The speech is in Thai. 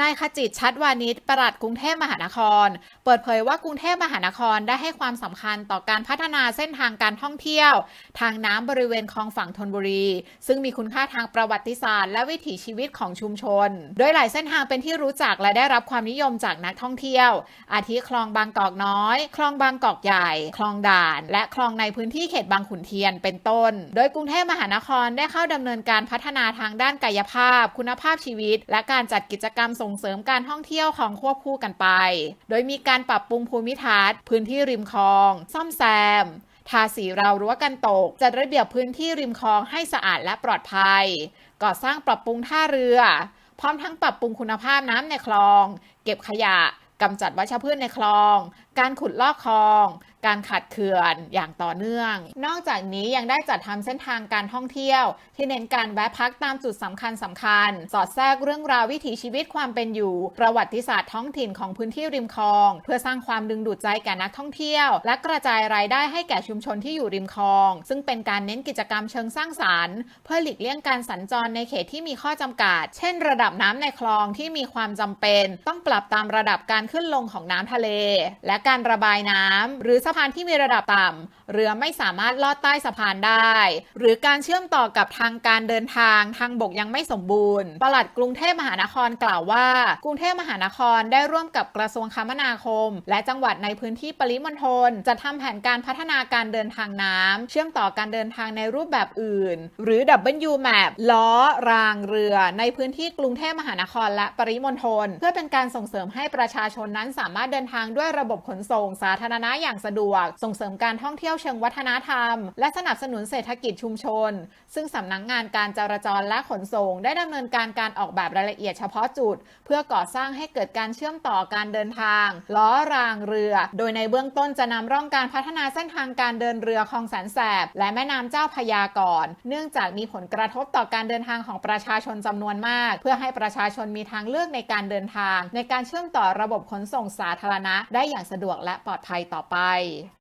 นายขจิตชัดวานิช ประหลัดกรุงเทพมหานคร เปิดเผยว่ากรุงเทพมหานครได้ให้ความสำคัญต่อการพัฒนาเส้นทางการท่องเที่ยว ทางน้ำบริเวณคลองฝั่งธนบุรี ซึ่งมีคุณค่าทางประวัติศาสตร์และวิถีชีวิตของชุมชน โดยหลายเส้นทางเป็นที่รู้จักและได้รับความนิยมจากนักท่องเที่ยว อาทิคลองบางกอกน้อย คลองบางกอกใหญ่ คลองด่าน และคลองในพื้นที่เขตบางขุนเทียน เป็นต้น โดยกรุงเทพมหานครได้เข้าดำเนินการพัฒนาทางด้านกายภาพ คุณภาพชีวิต และการจัดกิจกรรมส่งเสริมการท่องเที่ยวของควบคู่กันไป โดยมีการปรับปรุงภูมิทัศน์ พื้นที่ริมคลอง ซ่อมแซมทาสีราวรั้วกันตก จัดระเบียบพื้นที่ริมคลองให้สะอาดและปลอดภัย ก่อสร้างปรับปรุงท่าเรือ พร้อมทั้งปรับปรุงคุณภาพน้ำในคลอง เก็บขยะกำจัดวัชพืชในคลอง การขุดลอกคลอง การขัดเขื่อนอย่างต่อเนื่อง นอกจากนี้ยังได้จัดทำเส้นทางการท่องเที่ยว ที่เน้นการแวะพักตามจุดสำคัญสำคัญ สอดแทรกเรื่องราววิถีชีวิตความเป็นอยู่ ประวัติศาสตร์ท้องถิ่นของพื้นที่ริมคลอง เพื่อสร้างความดึงดูดใจแก่นักท่องเที่ยว และกระจายรายได้ให้แก่ชุมชนที่อยู่ริมคลอง ซึ่งเป็นการเน้นกิจกรรมเชิงสร้างสารรค์ เพื่อหลีกเลี่ยงการสัญจรในเขตที่มีข้อจำกัด เช่น ระดับน้ำในคลองที่มีความจำเป็น ต้องปรับตามระดับการขึ้นลงของน้ำทะเล และการระบายน้ำหรือพานที่มีระดับต่ำเรือไม่สามารถลอดใต้สะพานได้ หรือการเชื่อมต่อกับทางการเดินทางทางบกยังไม่สมบูรณ์ปลัดกรุงเทพมหานครกล่าวว่า กรุงเทพมหานครได้ร่วมกับกระทรวงคมนาคม และจังหวัดในพื้นที่ปริมณฑลจะทำแผนการพัฒนาการเดินทางน้ำเชื่อมต่อการเดินทางในรูปแบบอื่น หรือ W Map ล้อรางเรือ ในพื้นที่กรุงเทพมหานครและปริมณฑลเพื่อเป็นการส่งเสริมให้ประชาชนนั้นสามารถเดินทางด้วยระบบขนส่งสาธารณะอย่างสะดวกส่งเสริมการท่องเที่ยวเชิงวัฒนธรรม และสนับสนุนเศรษฐกิจชุมชน ซึ่งสำนักงงานการจราจรและขนส่ง ได้ดำเนินการการออกแบบรายละเอียดเฉพาะจุด เพื่อก่อสร้างให้เกิดการเชื่อมต่อการเดินทาง ล้อรางเรือ โดยในเบื้องต้นจะนำร่องการพัฒนาเส้นทางการเดินเรือคลองแสนแสบ และแม่น้ำเจ้าพยาก่อน เนื่องจากมีผลกระทบต่อการเดินทางของประชาชนจำนวนมาก เพื่อให้ประชาชนมีทางเลือกในการเดินทาง ในการเชื่อมต่อระบบขนส่งสาธารณะ ได้อย่างสะดวกและปลอดภัยต่อไป aí.